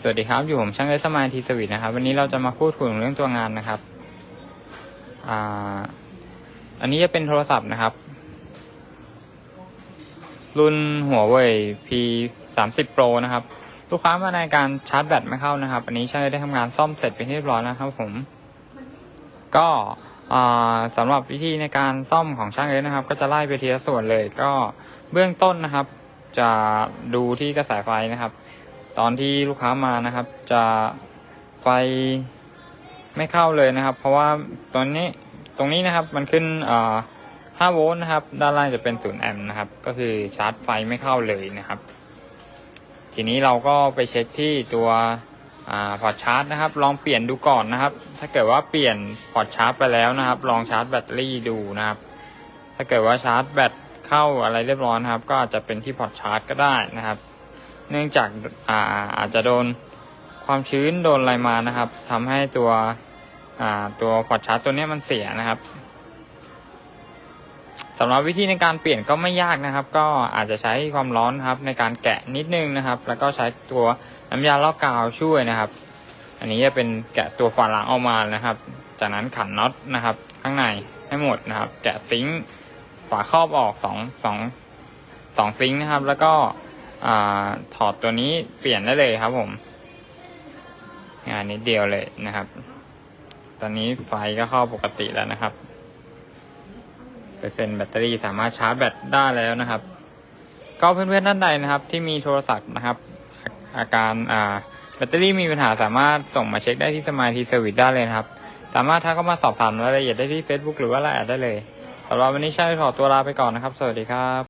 สวัสดีครับ อยู่ผมช่างเอสมายทีสวิตนะครับ วันนี้เราจะมาพูดคุยเรื่องตัวงานนะครับอ่าอันนี้จะเป็นโทรศัพท์นะครับ รุ่นหัวเว่ย P 3 0 Pro นะครับ ลูกค้ามาในการชาร์จแบตไม่เข้านะครับ อันนี้ช่างเอได้ทำงานซ่อมเสร็จเป็นที่เรียบร้อยแล้วครับ ผม ก็สำหรับวิธีในการซ่อมของช่างเอนะครับ ก็จะไล่ไปทีละส่วนเลย ก็เบื้องต้นนะครับ จะดูที่กระแสไฟนะครับ ตอนที่ลูกค้ามานะครับ จะไฟไม่เข้าเลยนะครับ เพราะว่าตอนนี้ตรงนี้นะครับมันขึ้นอ่า5โวลต์นะครับ ด้านล่างจะเป็น0แอมป์นะครับ ก็คือชาร์จไฟไม่เข้าเลยนะครับ ทีนี้เราก็ไปเช็คที่ตัวอพอร์ตชาร์จนะครับ ลองเปลี่ยนดูก่อนนะครับ ถ้าเกิดว่าเปลี่ยนพอร์ตชาร์จไปแล้วนะครับ ลองชาร์จแบตเตอรี่ดูนะครับ ถ้าเกิดว่าชาร์จแบตเข้าอะไรเรียบร้อยนะครับ ก็อาจจะเป็นที่พอร์ตชาร์จก็ได้นะครับ เนื่องจากอาอาจจะโดนความชื้นโดนอะไรมานะครับทำให้ตัวตัวพอร์ตชาร์จตัวนี้มันเสียนะครับสำหรับวิธีในการเปลี่ยนก็ไม่ยากนะครับ ก็อาจจะใช้ความร้อนครับในการแกะนิดนึงนะครับ แล้วก็ใช้ตัวน้ำยาลอกกาวช่วยนะครับ อันนี้จะเป็นแกะตัวฝาหลังออกมานะครับ จากนั้นขันน็อตนะครับ ข้างในให้หมดนะครับ แกะซิงค์ฝาครอบออกสองสองสองซิงค์นะครับ แล้วก็ อถอดตัวนี้เปลี่ยนได้เลยครับผมงานนิดเดียวเลยนะครับ ตอนนี้ไฟก็เข้าปกติแล้วนะครับ เปอร์เซ็นต์แบตเตอรี่สามารถชาร์จแบตได้แล้วนะครับ ก็เพื่อนๆท่านใดนะครับ ที่มีโทรศัพท์นะครับ อาการอ่าแบตเตอรี่มีปัญหาสามารถส่งมาเช็คได้ที่สมาร์ทีเซอร์วิสได้เลยครับ สามารถทักเข้ามาสอบถามรายละเอียดได้ที่ Facebook หรือว่าไลน์แอดได้เลยสำหรับวันนี้ช่างขอตัวลาไปก่อนนะครับ สวัสดีครับ